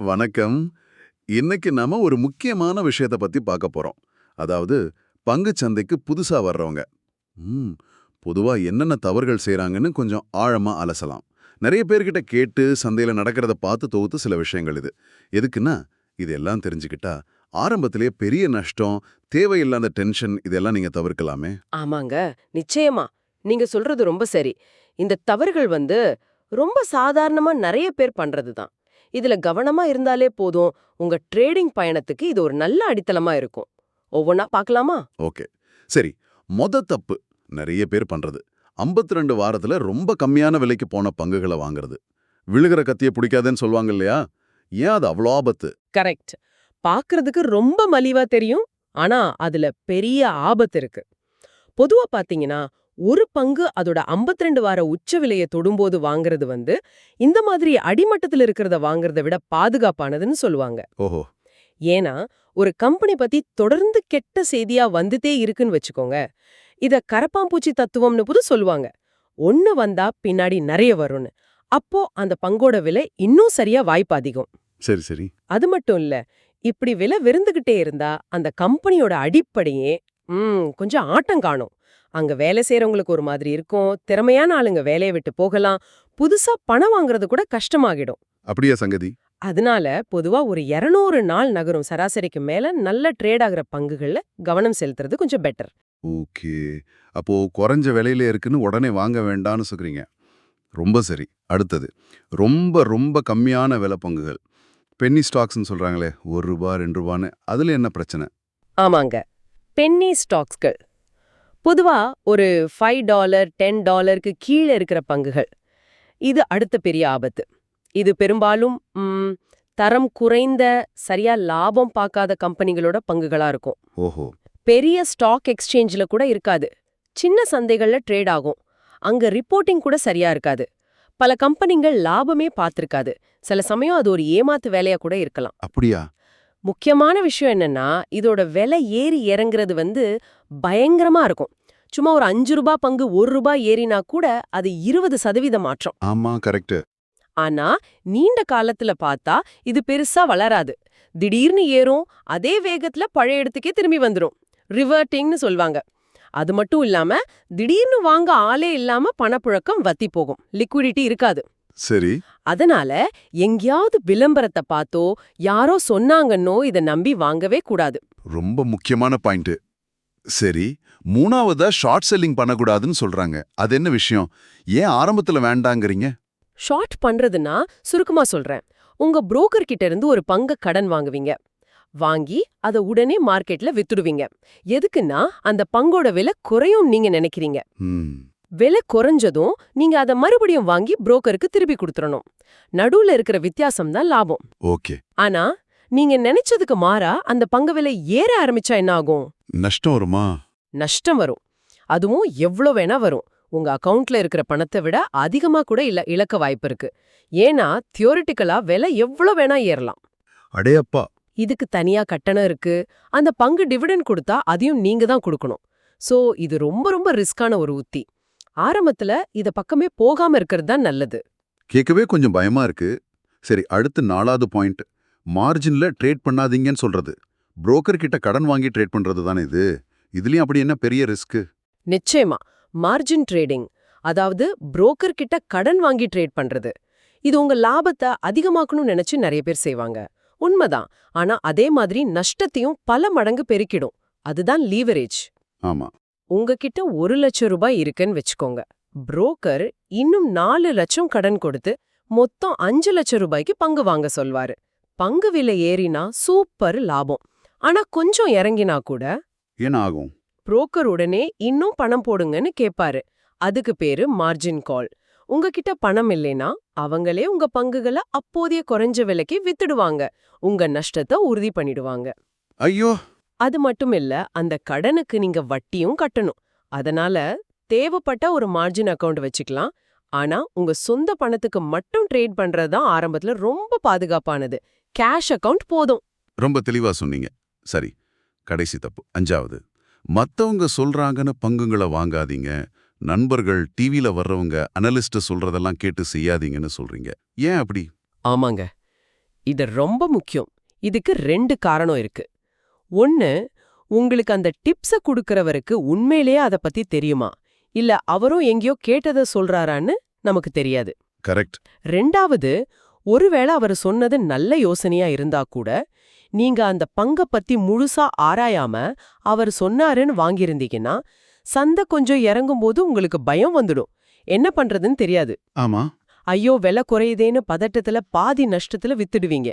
வணக்கம். இன்னைக்கு நாம ஒரு முக்கியமான விஷயத்தை பத்தி பார்க்க போறோம். அதாவது பங்குச் சந்தைக்கு புதுசா வர்றவங்க. ம் பொதுவா என்னென்ன தவறுகள் செய்யறாங்கன்னு கொஞ்சம் ஆழமா அலசலாம். நிறைய பேர்கிட்ட கேட்டு சந்தையில நடக்கிறத பார்த்து தொகுத்து சில விஷயங்கள் இது. எதுக்குன்னா இதெல்லாம் தெரிஞ்சுக்கிட்டா ஆரம்பத்திலே பெரிய நஷ்டம் தேவையில்லாத டென்ஷன் இதெல்லாம் நீங்க தவிர்க்கலாமே. ஆமாங்க. நிச்சயமா. நீங்க சொல்றது ரொம்ப சரி. இந்த தவறுகள் வந்து ரொம்ப சாதாரணமா நிறைய பேர் பண்றதுதான். இதுல கவனமா இருந்தாலே போதும். உங்க ட்ரேடிங் பயணத்துக்கு இது ஒரு நல்ல அடித்தளமா இருக்கும். ஒவ்வொன்னா பார்க்கலாமா ஓகே. சரி மொத தப்பு நிறைய பேர் பண்றது. 52 ரெண்டு வாரத்துல ரொம்ப கம்மியான விலைக்கு போன பங்குகளை வாங்குறது. விழுகிற கத்திய பிடிக்காதேன்னு சொல்லுவாங்க இல்லையா? ஏன் அது அவ்வளோ ஆபத்து? கரெக்ட். பார்க்கிறதுக்கு ரொம்ப மலிவா தெரியும். ஆனா அதுல பெரிய ஆபத்து இருக்கு. பொதுவா பாத்தீங்கன்னா ஒரு பங்கு அதோட 52 வார உச்ச விலையை தொடும்போது வாங்குறது வந்து இந்த மாதிரி அடிமட்டத்துல இருக்கிறத வாங்குறத விட பாதுகாப்பானதுன்னு சொல்லுவாங்க. ஓஹோ. ஏன்னா ஒரு கம்பெனி பத்தி தொடர்ந்து கெட்ட செய்தியா வந்துட்டே இருக்குன்னு வச்சுக்கோங்க. இத கரப்பாம்பூச்சி தத்துவம்னு புது சொல்லுவாங்க. ஒண்ணு வந்தா பின்னாடி நிறைய வரும்னு. அப்போ அந்த பங்கோட விலை இன்னும் சரியா வாய்ப்பு அதிகம். சரி சரி. அது மட்டும் இல்ல இப்படி விலை விருந்துகிட்டே இருந்தா அந்த கம்பெனியோட அடிப்படையே ம் கொஞ்சம் ஆட்டம் காணும். அங்க வேலை செய்யறவங்களுக்கு ஒரு மாதிரி இருக்கும். திறமையான ஆளுங்க வேலையை விட்டு போகலாம். புதுசா பணம் வாங்குறது கூட கஷ்டமாகிடும். அப்படியா சங்கதி? அதனால பொதுவா ஒரு 200 நாள் நகரும் சராசரிக்கு மேல நல்ல ட்ரேட் ஆகுற பங்குகள்ல கவனம் செலுத்துறது கொஞ்சம் பெட்டர் ஓகே. அப்போ குறைஞ்ச விலையில இருக்குன்னு உடனே வாங்க வேண்டாம்னு சொல்றீங்க. ரொம்ப சரி. அடுத்தது. ரொம்ப ரொம்ப கம்மியான விலை பங்குகள். பென்னி ஸ்டாக்ஸ்னு சொல்றாங்களே ஒரு ரூபா ரெண்டு ரூபான்னு. அதுல என்ன பிரச்சனை? ஆமாங்க. பென்னி ஸ்டாக்ஸ்கள் பொதுவா ஒரு ஃபைவ் டாலர் டென் டாலருக்கு கீழே இருக்கிற பங்குகள். இது அடுத்த பெரிய ஆபத்து. இது பெரும்பாலும் தரம் குறைந்த சரியா லாபம் பார்க்காத கம்பெனிகளோட பங்குகளா இருக்கும். ஓஹோ. பெரிய ஸ்டாக் எக்ஸ்சேஞ்சில் கூட இருக்காது. சின்ன சந்தைகள்ல ட்ரேட் ஆகும். அங்க ரிப்போர்ட்டிங் கூட சரியா இருக்காது. பல கம்பெனிகள் லாபமே பார்த்திருக்காது. சில சமயம் அது ஒரு ஏமாத்து வேலையா கூட இருக்கலாம். அப்படியா? முக்கியமான விஷயம் என்னன்னா இதோட விலை ஏறி இறங்குறது வந்து பயங்கரமா இருக்கும். சும்மா ஒரு அஞ்சு ரூபாய் பங்கு ஒரு ரூபாய் ஏறினா கூட அது இருபது சதவீத மாற்றம். ஆமா கரெக்ட் ஆனா நீண்ட காலத்துல பார்த்தா இது பெருசா வளராது. திடீர்னு ஏறும் அதே வேகத்துல பழைய இடத்துக்கே திரும்பி வந்துரும். ரிவர்ட்டிங்னு சொல்வாங்க. அது மட்டும் இல்லாம திடீர்னு வாங்க ஆளே இல்லாம பணப்புழக்கம் வத்தி போகும். லிக்விடிட்டி இருக்காது. சரி. அதனால எங்கேயாவது விளம்பரத்தை பார்த்தோ யாரோ சொன்னாங்கன்னோ இத நம்பி வாங்கவே கூடாது. ரொம்ப முக்கியமான பாயிண்ட் சரி மூணாவதா ஷார்ட் செல்லிங் பண்ணக்கூடாதுன்னு சொல்றாங்க. அது என்ன விஷயம்? ஏன் ஆரம்பத்துல வேண்டாங்கறீங்க? ஷார்ட் பண்றதுன்னா சுருக்கமா சொல்றேன். உங்க புரோக்கர் கிட்ட இருந்து ஒரு பங்க கடன் வாங்குவீங்க. வாங்கி அத உடனே மார்க்கெட்ல வித்துடுவீங்க. எதுக்குன்னா அந்த பங்கோட விலை குறையும் நீங்க நினைக்கிறீங்க. விலை குறைஞ்சதும் நீங்க அத மறுபடியும் வாங்கி புரோக்கருக்கு திருப்பி கொடுத்துறணும் நடுவுல இருக்கிற வித்தியாசம் தான் லாபம். ஓகே. ஆனா நீங்க நினைச்சதுக்கு மாறா அந்த பங்கு விலை ஏற ஆரம்பிச்சா என்ன ஆகும் நஷ்டம் வருமா? நஷ்டம் வரும். அதுவும் எவ்ளோ வேணா வரும். உங்க அக்கவுண்ட்ல இருக்கிற பணத்தை விட அதிகமா கூட இல்ல இழக்க வாய்ப்பு இருக்கு. ஏன்னா தியோரிட்டிக்கலா விலை எவ்ளோ வேணா ஏறலாம். அடையப்பா! இதுக்கு தனியா கட்டணம் இருக்கு. அந்த பங்கு டிவிடெண்ட் கொடுத்தா அதையும் நீங்க தான் கொடுக்கணும். சோ இது ரொம்ப ரொம்ப ரிஸ்கான ஒரு உத்தி. ஆரம்பத்துல இத பக்கமே போகாம இருக்கிறது தான் நல்லது. கேட்கவே கொஞ்சம் பயமா இருக்கு. சரி அடுத்து நாலாவது பாயிண்ட். மார்ஜின்ல ட்ரேட் பண்ணாதீங்கன்னு சொல்றது. புரோக்கர் கிட்ட கடன் வாங்கி ட்ரேட் பண்றது தானே இது? இதுலயும் அப்படி என்ன பெரிய ரிஸ்க் நிச்சயமா. மார்ஜின் ட்ரேடிங் அதாவது புரோக்கர் கிட்ட கடன் வாங்கி ட்ரேட் பண்றது. இது உங்க லாபத்தை அதிகமாக்கணும்னு நினைச்சு நிறைய பேர் செய்வாங்க. உண்மைதான். ஆனா அதே மாதிரி நஷ்டத்தையும் பல மடங்கு பெருக்கிடும். அதுதான் லீவரேஜ் ஆமா. உங்ககிட்ட ஒரு லட்சம் ரூபாய் இருக்குன்னு வச்சுக்கோங்க. புரோக்கர் இன்னும் நாலு லட்சம் கடன் கொடுத்து மொத்தம் அஞ்சு லட்சம் ரூபாய்க்கு பங்கு வாங்க சொல்வாரு. பங்கு விலை ஏறினா சூப்பர் லாபம். ஆனா கொஞ்சம் இறங்கினா கூட என்ன ஆகும்? புரோக்கர் உடனே இன்னும் பணம் போடுங்கன்னு கேட்பாரு அதுக்கு பேரு மார்ஜின் கால் உங்ககிட்ட பணம் இல்லைனா அவங்களே உங்க பங்குகளை அப்போதைய குறைஞ்ச விலைக்கு வித்துடுவாங்க. உங்க நஷ்டத்தை உறுதி பண்ணிடுவாங்க. ஐயோ! அது மட்டும் இல்ல அந்த கடனுக்கு நீங்க வட்டியும் கட்டணும். அதனால தேவைப்பட்ட ஒரு மார்ஜின் அக்கவுண்ட் வச்சுக்கலாம். ஆனா உங்க சொந்த பணத்துக்கு மட்டும் ட்ரேட் பண்றது தான் ஆரம்பத்துல ரொம்ப பாதுகாப்பானது. கேஷ் அக்கவுண்ட் போதும். ரொம்ப தெளிவா சொன்னீங்க. சரி கடைசி தப்பு. அஞ்சாவது மத்தவங்க சொல்றாங்கன்னு பங்குங்களை வாங்காதீங்க. நண்பர்கள் டிவில வர்றவங்க அனலிஸ்ட் சொல்றதெல்லாம் கேட்டு செய்யாதீங்கன்னு சொல்றீங்க. ஏன் அப்படி? ஆமாங்க. இது ரொம்ப முக்கியம். இதுக்கு ரெண்டு காரணம் இருக்கு. ஒன்னு உங்களுக்கு அந்த டிப்ஸ குடுக்கறவருக்கு உண்மையிலேயே அத பத்தி தெரியுமா? இல்ல அவரும் எங்கேயோ கேட்டத சொல்றாரான்னு நமக்கு தெரியாது. கரெக்ட். ரெண்டாவது ஒருவேளை அவர் சொன்னது நல்ல யோசனையா இருந்தா கூட நீங்க அந்த பங்க பத்தி முழுசா ஆராயாம அவர் சொன்னாருன்னு வாங்கியிருந்தீங்கன்னா சந்தை கொஞ்சம் இறங்கும்போது உங்களுக்கு பயம் வந்துடும். என்ன பண்றதுன்னு தெரியாது. ஆமா. ஐயோ விலை குறையுதேன்னு பதட்டத்துல பாதி நஷ்டத்துல வித்துடுவீங்க.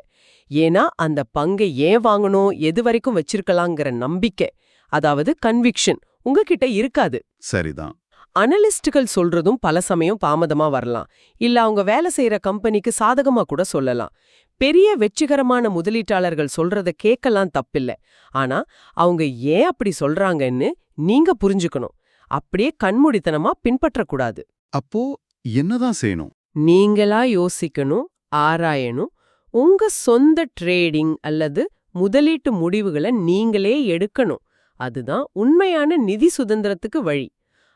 ஏன்னா அந்த பங்கை ஏன் வாங்கணும் எது வரைக்கும் வச்சிருக்கலாங்கிற நம்பிக்கை அதாவது கன்விக்ஷன் உங்ககிட்ட இருக்காது. சரிதான். அனலிஸ்டுகள் சொல்றதும் பல சமயம் தாமதமா வரலாம். இல்ல அவங்க வேலை செய்யற கம்பெனிக்கு சாதகமா கூட சொல்லலாம். பெரிய வெற்றிகரமான முதலீட்டாளர்கள் சொல்றத கேட்கலாம் தப்பில்ல. ஆனா அவங்க ஏன் அப்படி சொல்றாங்கன்னு நீங்க புரிஞ்சுக்கணும். அப்படியே கண்மூடித்தனமா பின்பற்றக்கூடாது. அப்போ என்னதான் செய்யணும்? நீங்களா யோசிக்கணும் ஆராயணும். உங்க சொந்த ட்ரேடிங் அல்லது முதலீட்டு முடிவுகளை நீங்களே எடுக்கணும். அதுதான் உண்மையான நிதி சுதந்திரத்துக்கு வழி.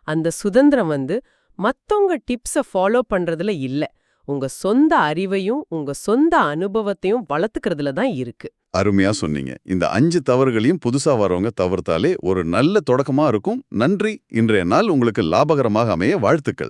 அந்த சுதந்திரம் வந்து மத்தவங்க டிப்ஸ ஃபாலோ பண்றதுல இல்ல. உங்க சொந்த அறிவையும் உங்க சொந்த அனுபவத்தையும் வளர்த்துக்கிறதுல தான் இருக்கு. அருமையா சொன்னீங்க. இந்த அஞ்சு தவறுகளையும் புதுசா வரவங்க தவிர்த்தாலே ஒரு நல்ல தொடக்கமா இருக்கும். நன்றி. இன்றைய நாள் உங்களுக்கு லாபகரமாக அமைய வாழ்த்துக்கள்.